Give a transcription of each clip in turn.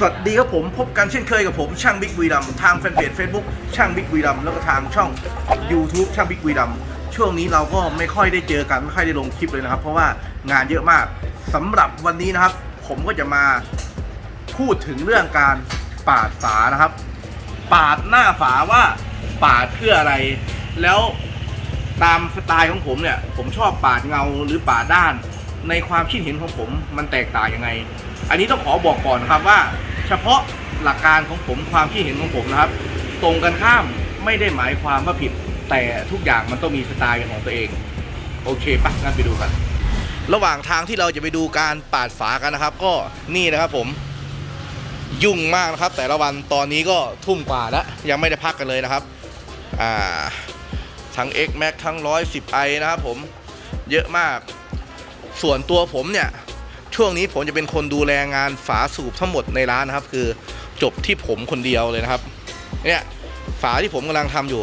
สวัสดีครับผมพบกันเช่นเคยกับผมช่างบิ๊กวีดัมทางแฟนเพจ Facebook ช่างบิ๊กวีดัมแล้วก็ทางช่อง YouTube ช่างบิ๊กวีดัมช่วงนี้เราก็ไม่ค่อยได้เจอกันไม่ค่อยได้ลงคลิปเลยนะครับ เพราะว่างานเยอะมากสำหรับวันนี้นะครับ ผมก็จะมาพูดถึงเรื่องการปาดฝานะครับ ปาดหน้าฝาว่าปาดเพื่ออะไร แล้วตามสไตล์ของผมเนี่ย ผมชอบปาดเงาหรือปาดด้านในความคิดเห็นของผมมันแตกต่างยังไง อันนี้ต้องขอบอกก่อนครับว่า เฉพาะหลักการของผมความคิดเห็นของผมนะครับ ตรงกันข้ามไม่ได้หมายความว่าผิด แต่ทุกอย่างมันต้องมีสไตล์ของตัวเอง โอเคปะงั้นไปดูกัน ระหว่างทางที่เราจะไปดูการปาดฝากันนะครับ ก็นี่นะครับผมยุ่งมากนะครับ แต่ละวันตอนนี้ก็ทุ่มกว่าแล้วยังไม่ได้พักกันเลยนะครับอ่าทั้ง X Max ทั้ง 110i นะครับผมเยอะมาก ส่วนตัวผมเนี่ย ช่วงนี้ผมจะเป็นคนดูแลงานฝาสูบทั้งหมดในร้านนะครับ คือจบที่ผมคนเดียวเลยนะครับเนี่ยฝาที่ผมกำลังทำอยู่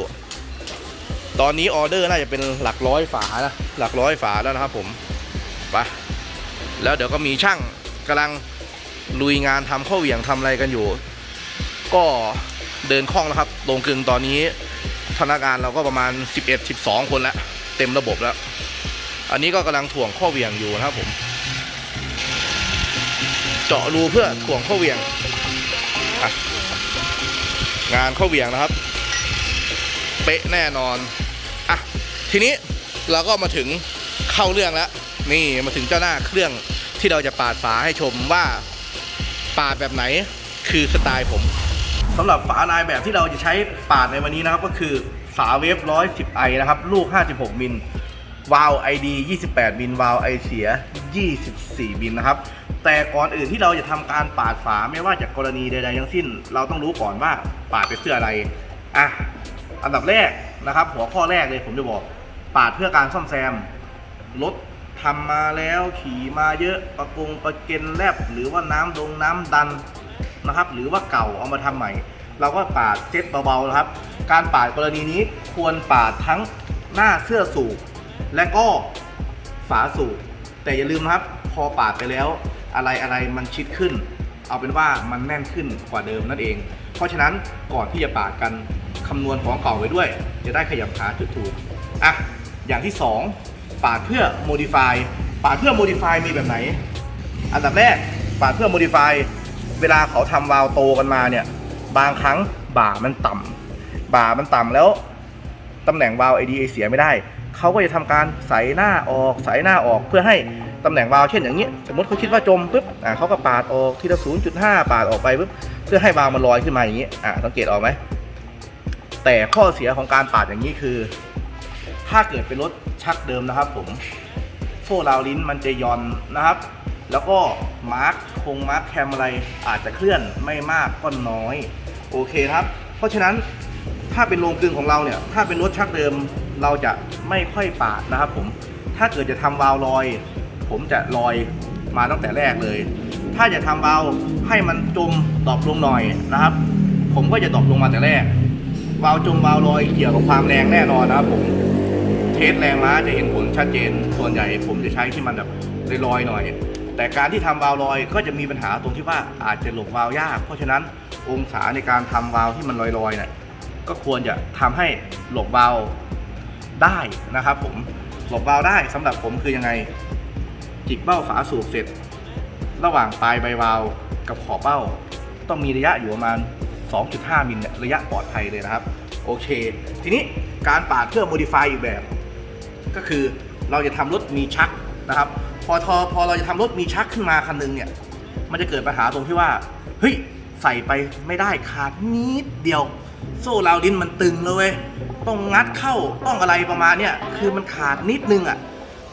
ตอนนี้ออเดอร์น่าจะเป็นหลักร้อยฝานะหลักร้อยฝาแล้วนะครับ ผมไปแล้วเดี๋ยวก็มีช่างกำลังลุยงานทำข้อเหวี่ยงทำอะไรกันอยู่ ก็เดินคล่องนะครับตรงกึงตอนนี้พนักงานเราก็ประมาณ 11-12 คนแล้ว เต็มระบบแล้ว อันนี้ก็กำลังถ่วงข้อเหวี่ยงอยู่นะครับผม เจาะรูเพื่อถ่วงข้อเหวี่ยงงานข้อเหวี่ยงนะครับ เป๊ะแน่นอนอะทีนี้เราก็มาถึงเข้าเรื่องแล้ว นี่มาถึงเจ้าหน้าเครื่องที่เราจะปาดฝาให้ชมว่าปาดแบบไหนคือสไตล์ผมสำหรับฝาลายแบบที่เราจะใช้ปาดในวันนี้นะครับ ก็คือฝาเวฟ110ไอนะครับ ลูก 56มิลวาล์ว ID 28มิลวาล์วไอเสีย 24มิลนะครับ แต่ก่อนอื่นที่เราจะทำการปาดฝาไม่ว่าจากกรณีใดๆทั้งสิ้น เราต้องรู้ก่อนว่าปาดไปเพื่ออะไรอะอันดับแรกนะครับ หัวข้อแรกเลยผมจะบอก ปาดเพื่อการซ่อมแซมรถทำมาแล้วขี่มาเยอะประกงประเก็นแลบหรือว่าน้ำดงน้ำดันนะครับ หรือว่าเก่าเอามาทำใหม่ เราก็ปาดเซ็ตเบาๆนะครับ การปาดกรณีนี้ควรปาดทั้งหน้าเสื้อสูบและก็ฝาสูบแต่อย่าลืมนะครับ พอปาดไปแล้ว อะไรอะไรมันชิดขึ้น เอาเป็นว่ามันแน่นขึ้นกว่าเดิมนั่นเอง เพราะฉะนั้นก่อนที่จะปาดกันคำนวณของเก่าไว้ด้วย จะได้ขยับหาจุดถูกอะอย่างที่ 2 ปาดเพื่อ modify ปาดเพื่อ modify มีแบบไหน อันดับแรกปาดเพื่อ modify เวลาเขาทำวาล์วโตกันมาเนี่ยบางครั้งบ่ามันต่ำบ่ามันต่ำแล้วตำแหน่งวาล์ว ADA เสียไม่ได้ เขาก็จะทำการใส่หน้าออกใส่หน้าออกเพื่อให้ตำแหน่งวาล์วเช่นอย่างนี้ สมมติเขาคิดว่าจมปุ๊บอ่าเขาก็ปาดออกทีละ 0.5 ปาดออกไปปุ๊บเพื่อให้วาล์วมันลอยขึ้นมาอย่างนี้อ่าสังเกตออกไหมแต่ข้อเสียของการปาดอย่างนี้คือ ถ้าเกิดเป็นรถชักเดิมนะครับ ผมโซ่ราวลิ้นมันจะย่อนนะครับ แล้วก็มาร์คคงมาร์คแคมอะไรอาจจะเคลื่อนไม่มากก็น้อย โอเคครับ เพราะฉะนั้นถ้าเป็นโรงกลึงของเราเนี่ย ถ้าเป็นรถชักเดิม เราจะไม่ค่อยปาดนะครับผม ถ้าเกิดจะทำวาล์วลอย ผมจะลอยมาตั้งแต่แรกเลย ถ้าจะทำวาล์วให้มันจมดรอปลงหน่อยนะครับ ผมก็จะดรอปลงมาแต่แรก วาล์วจมวาล์วลอยเกี่ยวกับความแรงแน่นอนนะครับผม เทสแรงม้าจะเห็นผลชัดเจน ส่วนใหญ่ผมจะใช้ที่มันแบบลอยๆหน่อย แต่การที่ทำวาล์วลอยก็จะมีปัญหาตรงที่ว่าอาจจะหลบวาล์วยาก เพราะฉะนั้นองศาในการทำวาล์วที่มันลอยๆเนี่ยก็ควรจะทำให้หลบวาล์ว ได้นะครับผมหลบวาล์วได้สำหรับผมคือยังไงจิกเบ้าฝาสูบเสร็จ ระหว่างปลายใบวาล์วกับขอบเบ้า ต้องมีระยะอยู่ประมาณ 2.5 มิลเนี่ยระยะปลอดภัยเลยนะครับ โอเค ทีนี้การปาดเพื่อ modify อีกแบบ ก็คือเราจะทำรถมีชักนะครับ พอทอพอเราจะทำรถมีชักขึ้นมาคันหนึงเนี่ย มันจะเกิดปัญหาตรงที่ว่าเฮ้ยใส่ไปไม่ได้ขาดนิดเดียว โซ่ราวลิ้นมันตึงเลยเว้ย ต้องงัดเข้าต้องอะไรประมาณเนี่ยคือมันขาดนิดนึงอะ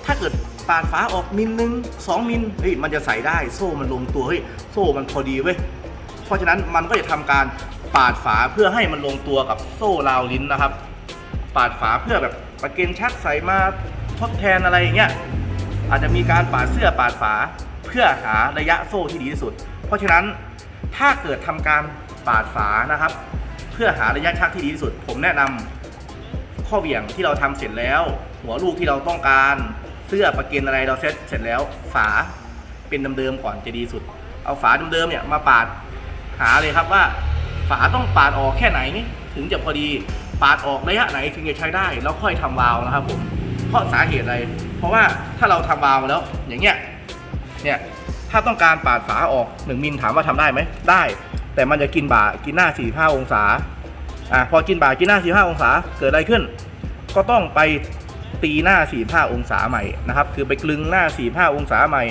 ถ้าเกิดปาดฝาออกมิลนึงสองมิลเฮ้ยมันจะใส่ได้โซ่มันลงตัวเฮ้ยโซ่มันพอดีเว้ยเพราะฉะนั้นมันก็จะทำการปาดฝาเพื่อให้มันลงตัวกับโซ่ราวลิ้นนะครับ ปาดฝาเพื่อแบบประเกนชักใส่มาทดแทนอะไรอย่างเงี้ยอาจจะมีการปาดเสื้อปาดฝาเพื่อหาระยะโซ่ที่ดีที่สุด เพราะฉะนั้นถ้าเกิดทำการปาดฝานะครับ เพื่อหาระยะชักที่ดีที่สุด ผมแนะนำ ข้อเหวี่ยงที่เราทำเสร็จแล้ว หัวลูกที่เราต้องการเสื้อประเก็นอะไรเราเซ็ตเสร็จแล้วฝาเป็นเดิมๆก่อนจะดีสุด เอาฝาเดิมๆเนี่ยมาปาดหาเลยครับว่า ฝาต้องปาดออกแค่ไหนถึงจะพอดีปาดออกระยะไหนถึงจะใช้ได้ แล้วค่อยทำวาล์วนะครับผมเพราะสาเหตุอะไร เพราะว่าถ้าเราทำวาล์วแล้วอย่างเงี้ยเนี่ยถ้าต้องการปาดฝาออก 1มิลถามว่าทำได้ไหมได้ แต่มันจะกินบ่ากินหน้า 45 องศา อะพอกินบ่ากินหน้า 45 องศาเกิดอะไรขึ้น ก็ต้องไปตีหน้า 45 องศาใหม่นะครับ คือไปกลึงหน้า 45 องศาใหม่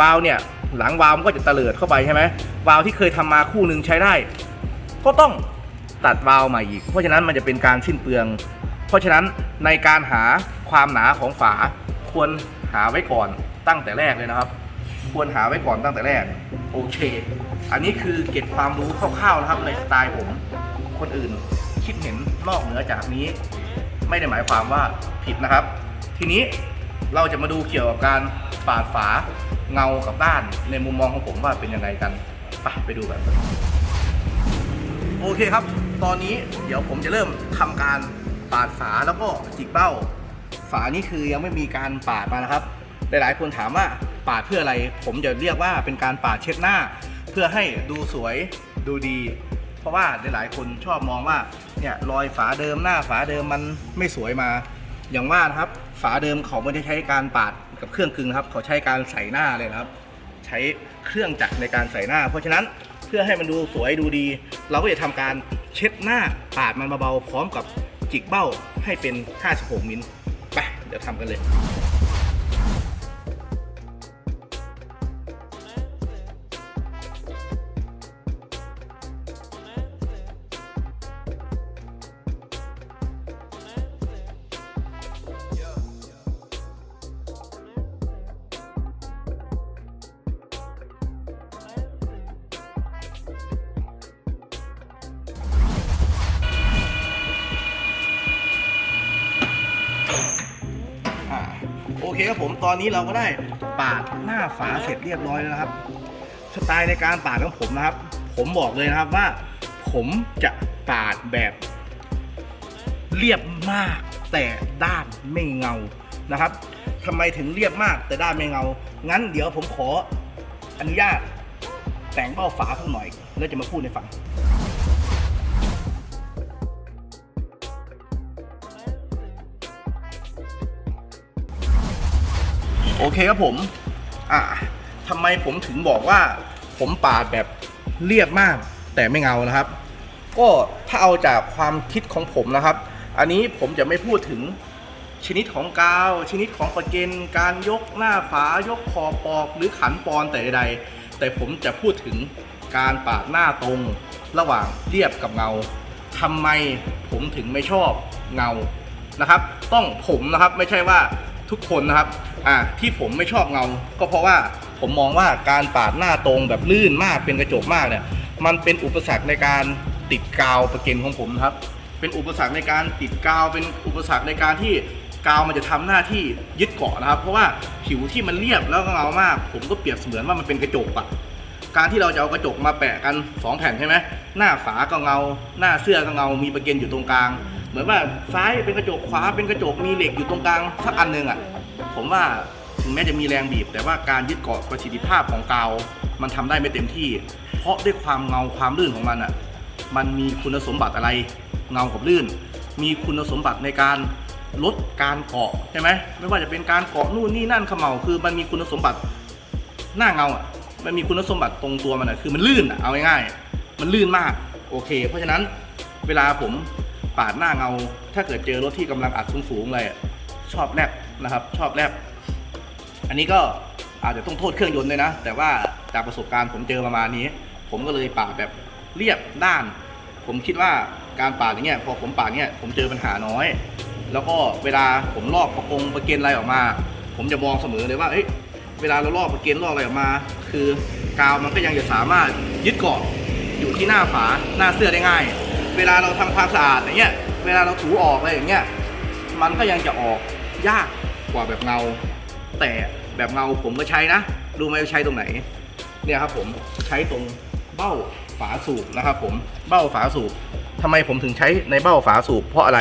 วาล์วเนี่ยหลังวาล์วมันก็จะเตลิดเข้าไปใช่ไหมวาล์วที่เคยทำมาคู่หนึ่งใช้ได้ ก็ต้องตัดวาล์วใหม่อีก เพราะฉะนั้นมันจะเป็นการสิ้นเปลือง เพราะฉะนั้นในการหาความหนาของฝาควรหาไว้ก่อนตั้งแต่แรกเลยนะครับ ควรหาไว้ก่อนตั้งแต่แรก โอเค อันนี้คือเก็บความรู้คร่าวๆนะครับในสไตล์ผม คนอื่น คิดเห็นนอกเหนือจากนี้ ไม่ได้หมายความว่าผิดนะครับ ทีนี้เราจะมาดูเกี่ยวกับการปาดฝาเงากับด้านในมุมมองของผมว่าเป็นยังไงกันไปไปดูกันโอเคครับ ตอนนี้เดี๋ยวผมจะเริ่มทำการปาดฝาแล้วก็จิกเบ้า ฝานี่คือยังไม่มีการปาดมานะครับ หลายๆคนถามว่าปาดเพื่ออะไร ผมจะเรียกว่าเป็นการปาดเช็ดหน้า เพื่อให้ดูสวยดูดี เพราะว่าหลายๆคนชอบมองว่าเนี่ยรอยฝาเดิมหน้าฝาเดิมมันไม่สวยมา อย่างว่านะครับฝาเดิมเขาไม่ได้ใช้การปาดกับเครื่องกึ่งนครับ เขาใช้การใส่หน้าเลยนะครับ ใช้เครื่องจักรในการใส่หน้า เพราะฉะนั้นเพื่อให้มันดูสวยดูดี เราก็จะทำการเช็ดหน้าปาดมันเบาๆพร้อมกับจิกเบ้าให้เป็น 56 มิลไปเดี๋ยวทำกันเลย อเคครับผมตอนนี้เราก็ได้ปาดหน้าฝาเสร็จเรียบร้อยแล้วนะครับสไตล์ในการปาดของผมนะครับ ผมบอกเลยนะครับว่า ผมจะปาดแบบเรียบมากแต่ด้านไม่เงานะครับทำไมถึงเรียบมากแต่ด้านไม่เงา งั้นเดี๋ยวผมขออนุญาตแต่งเบ้าฝาสักหน่อย แล้วจะมาพูดให้ฟัง โอเคครับผม อะทำไมผมถึงบอกว่า ผมปาดแบบเรียบมาก แต่ไม่เงานะครับ ก็ถ้าเอาจากความคิดของผมนะครับ อันนี้ผมจะไม่พูดถึงชนิดของกาว ชนิดของประเกนการยกหน้าฝายกคอปอกหรือขันปอนแต่ใดๆแต่ผมจะพูดถึงการปาดหน้าตรง ระหว่างเรียบกับเงาทำไมผมถึงไม่ชอบเงานะครับ ต้องผมนะครับไม่ใช่ว่า ทุกคนนะครับอ่าที่ผมไม่ชอบเงา ก็เพราะว่าผมมองว่าการปาดหน้าตรงแบบลื่นมากเป็นกระจกมากเนี่ย มันเป็นอุปสรรคในการติดกาวประเก็นของผมนะครับ เป็นอุปสรรคในการติดกาวเป็นอุปสรรคในการที่กาวมันจะทำหน้าที่ยึดเกาะนะครับ เพราะว่าผิวที่มันเรียบแล้วก็เงามาก ผมก็เปรียบเสมือนว่ามันเป็นกระจกอะการที่เราจะเอากระจกมาแปะกัน 2 แผ่นใช่ไหมหน้าฝาก็เงา หน้าเสื้อก็เงา มีประเก็นอยู่ตรงกลาง เหมือนว่าซ้ายเป็นกระจกขวาเป็นกระจกมีเหล็กอยู่ตรงกลางสักอันหนึ่งอะผมว่าถึงแม้จะมีแรงบีบ แต่ว่าการยึดเกาะประสิทธิภาพของกาวมันทำได้ไม่เต็มที่ เพราะด้วยความเงาความลื่นของมันอะมันมีคุณสมบัติอะไรเงากับลื่น มีคุณสมบัติในการลดการเกาะใช่ไหมไม่ว่าจะเป็นการเกาะนู่นนี่นั่นเขมเหลาคือมันมีคุณสมบัติหน้าเงาอะมันมีคุณสมบัติตรงตัวมันอะคือมันลื่นอะเอาง่ายๆมันลื่นมากโอเค เพราะฉะนั้นเวลาผม ปาดหน้าเงา ถ้าเกิดเจอรถที่กำลังอัดสูงๆเลยชอบแลบนะครับ ชอบแลบอันนี้ก็อาจจะต้องโทษเครื่องยนต์เลยนะ แต่ว่าจากประสบการณ์ผมเจอประมาณนี้ ผมก็เลยปาดแบบเรียบด้าน ผมคิดว่าการปาดอย่างเงี้ยพอผมปาดเงี้ยผมเจอปัญหาน้อย แล้วก็เวลาผมลอกประกงประเกนอะไรออกมา ผมจะมองเสมอเลยว่าเอ้ยเวลาเราลอกประเกนลอกอะไรออกมา คือกาวมันก็ยังจะสามารถยึดเกาะอยู่ที่หน้าฝาหน้าเสื้อได้ง่าย เวลาเราทำความสะอาดอย่างเงี้ย เวลาเราถูออกอะไรอย่างเงี้ย มันก็ยังจะออกยากกว่าแบบเงา แต่แบบเงาผมก็ใช้นะรู้ไหมว่าใช้ตรงไหน เนี่ยครับผมใช้ตรงเบ้าฝาสูบนะครับผมเบ้าฝาสูบทำไมผมถึงใช้ในเบ้าฝาสูบเพราะอะไร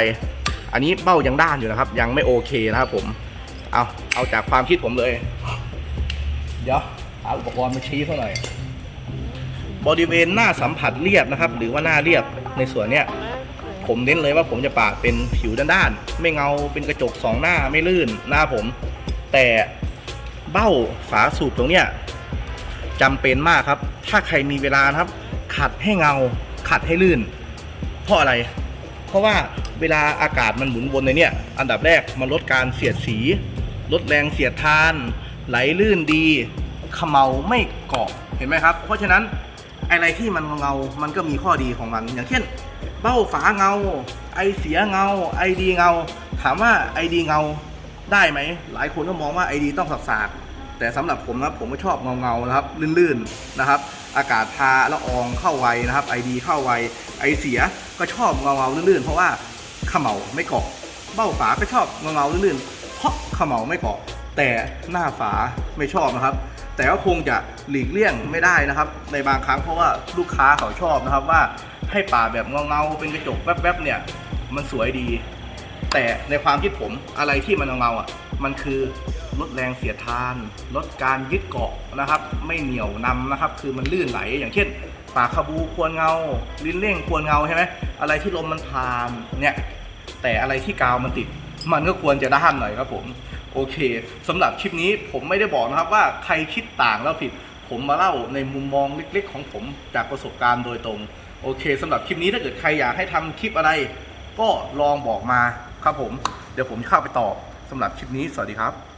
อันนี้เบ้ายังด้านอยู่นะครับ ยังไม่โอเคนะครับผมเอาเอาจากความคิดผมเลย เดี๋ยวหาอุปกรณ์มาชี้เขาหน่อยบริเวณหน้าสัมผัสเรียบนะครับ หรือว่าหน้าเรียบ ในส่วนเนี้ยผมเน้นเลยว่าผมจะปาดเป็นผิวด้านๆไม่เงาเป็นกระจกสองหน้าไม่ลื่นหน้าผม แต่เบ้าฝาสูบตรงเนี้ยจำเป็นมากครับ ถ้าใครมีเวลานะครับ ขัดให้เงาขัดให้ลื่น เพราะอะไร เพราะว่าเวลาอากาศมันหมุนวนในเนี่ยอันดับแรกมันลดการเสียดสี ลดแรงเสียดทาน ไหลลื่นดีเขมเมาไม่เกาะเห็นไหมครับ เพราะฉะนั้น อะไรที่มันเงา มันก็มีข้อดีของมัน อย่างเช่น เบ้าฝาเงา ไอเสียเงา ไอดีเงา ถามว่าไอดีเงาได้ไหม หลายคนก็มองว่าไอดีต้องสักสากแต่สำหรับผมนะผมก็ชอบเงาเงานะครับ ลื่นๆนะครับ อากาศพาละอองเข้าไวนะครับไอดีเข้าไวไอเสียก็ชอบเงาเงาลื่นๆ เพราะว่าขมเมาไม่เกาะ เบ้าฝาก็ชอบเงาเงาลื่นๆ เพราะขมเมาไม่เกาะ แต่หน้าฝาไม่ชอบนะครับ แต่ก็คงจะหลีกเลี่ยงไม่ได้นะครับ ในบางครั้งเพราะว่าลูกค้าเขาชอบนะครับว่าให้ป่าแบบเงาเงาๆเป็นกระจกแวบๆเนี่ยมันสวยดี แต่ในความคิดผมอะไรที่มันเงาๆอะมันคือลดแรงเสียดทาน ลดการยึดเกาะนะครับ ไม่เหนียวนำนะครับ คือมันลื่นไหลอย่างเช่นปากคาบูควรเงา ลิ้นเร่งควรเงาใช่ไหมอะไรที่ลมมันผ่านเนี่ยแต่อะไรที่กาวมันติด มันก็ควรจะด้านหน่อยครับผม โอเคสำหรับคลิปนี้ผมไม่ได้บอกนะครับว่าใครคิดต่างแล้วผิด ผมมาเล่าในมุมมองเล็กๆ ของผมจากประสบการณ์โดยตรง โอเคสำหรับคลิปนี้ถ้าเกิดใครอยากให้ทำคลิปอะไร ก็ลองบอกมาครับผม เดี๋ยวผมเข้าไปตอบสำหรับคลิปนี้สวัสดีครับ